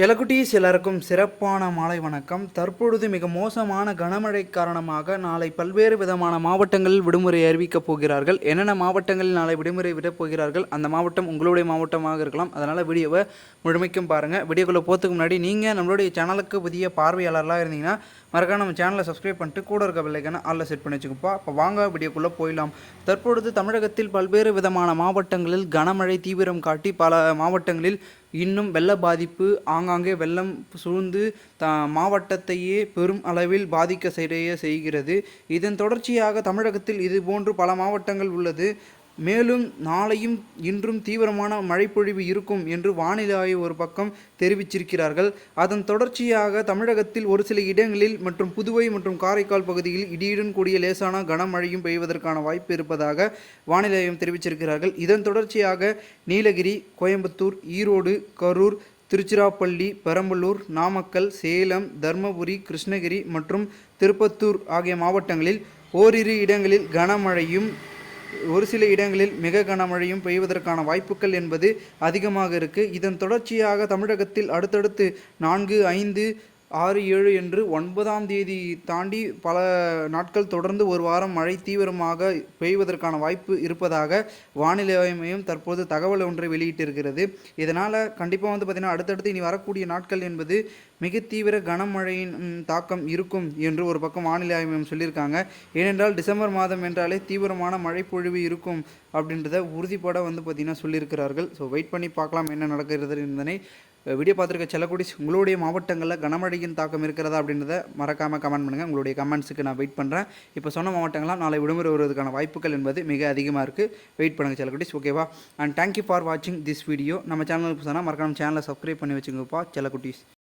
செலகுட்டீஸ் எல்லாருக்கும் சிறப்பான மாலை வணக்கம். தற்பொழுது மிக மோசமான கனமழை காரணமாக நாளை பல்வேறு விதமான மாவட்டங்களில் விடுமுறை அறிவிக்கப் போகிறார்கள். என்னென்ன மாவட்டங்களில் நாளை விடுமுறை விடப் போகிறார்கள்? அந்த மாவட்டம் உங்களுடைய மாவட்டமாக இருக்கலாம். அதனால் வீடியோவை முழுமைக்கும் பாருங்கள் வீடியோக்குள்ளே போகிறதுக்கு முன்னாடி நீங்கள் நம்மளுடைய சேனலுக்கு புதிய பார்வையாளர்களாக இருந்தீங்கன்னா மறக்காம நம்ம சேனலை சப்ஸ்கிரைப் பண்ணிட்டு கூட இருக்க வில்லைக்கான ஆளில் செட் பண்ணி வச்சுக்கப்பா. அப்போ வாங்க வீடியோக்குள்ளே போயிடலாம். தற்பொழுது தமிழகத்தில் பல்வேறு விதமான மாவட்டங்களில் கனமழை தீவிரம் காட்டி பல மாவட்டங்களில் இன்னும் வெள்ள பாதிப்பு ஆங்காங்கே வெள்ளம் சூழ்ந்து த மாவட்டத்தையே பெரும் அளவில் பாதிக்க செய்ய செய்கிறது. இதன் தொடர்ச்சியாக தமிழகத்தில் இது போன்று பல மாவட்டங்கள் உள்ளது. மேலும் நாளையும் இன்றும் தீவிரமான மழைப்பொழிவு இருக்கும் என்று வானிலை ஆய்வு ஒரு பக்கம் தெரிவிச்சிருக்கிறார்கள். அதன் தொடர்ச்சியாக தமிழகத்தில் ஒரு சில இடங்களில் மற்றும் புதுவை மற்றும் காரைக்கால் பகுதியில் இடியுடன் கூடிய லேசான கனமழையும் பெய்வதற்கான வாய்ப்பு இருப்பதாக வானிலை ஆய்வு தெரிவிச்சிருக்கிறார்கள். இதன் தொடர்ச்சியாக நீலகிரி கோயம்புத்தூர் ஈரோடு கரூர் திருச்சிராப்பள்ளி பெரம்பலூர் நாமக்கல் சேலம் தர்மபுரி கிருஷ்ணகிரி மற்றும் திருப்பத்தூர் ஆகிய மாவட்டங்களில் ஓரிரு இடங்களில் கனமழையும் ஒரு சில இடங்களில் மிக கனமழையும் பெய்வதற்கான வாய்ப்புகள் என்பது அதிகமாக இருக்கு. இதன் தொடர்ச்சியாக தமிழகத்தில் அடுத்தடுத்து நான்கு ஐந்து ஆறு ஏழு என்று ஒன்பதாம் தேதி தாண்டி பல நாட்கள் தொடர்ந்து ஒரு வாரம் மழை தீவிரமாக பெய்வதற்கான வாய்ப்பு இருப்பதாக வானிலை மையம் தற்போது தகவல் ஒன்றை வெளியிட்டிருக்கிறது. இதனால் கண்டிப்பாக வந்து பார்த்திங்கன்னா அடுத்தடுத்து இனி வரக்கூடிய நாட்கள் என்பது மிக தீவிர கனமழையின் தாக்கம் இருக்கும் என்று ஒரு பக்கம் வானிலை ஆய்வு மையம் சொல்லியிருக்காங்க. ஏனென்றால் டிசம்பர் மாதம் என்றாலே தீவிரமான மழைப்பொழிவு இருக்கும் அப்படின்றத உறுதிப்பட வந்து பார்த்திங்கன்னா சொல்லியிருக்கிறார்கள். ஸோ வெயிட் பண்ணி பார்க்கலாம் என்ன நடக்கிறது என்பதனை வீடியோ பார்த்துருக்க செல்லக்குடிஸ் உங்களுடைய மாவட்டங்களில் கனமழையின் தாக்கம் இருக்கிறதா அப்படின்றத மறக்காமல் கமெண்ட் பண்ணுங்கள் உங்களுடைய கமெண்ட்ஸுக்கு நான் வெயிட் பண்ணுறேன் இப்போ சொன்ன மாவட்டங்கள்லாம் நாளை விடுமுறை வருவதற்கான வாய்ப்புகள் என்பது மிக அதிகமாக இருக்குது வெயிட் பண்ணுங்கள் செல்லக்குடிஸ் ஓகேவா அண்ட் தேங்க்யூ ஃபார் வாட்சிங் திஸ் வீடியோ நம்ம சேனலுக்கு சொன்னால் மறக்காம சேனலை சப்ஸ்கிரைப் பண்ணி வச்சுங்கப்பா செல்லக்குட்டிஸ்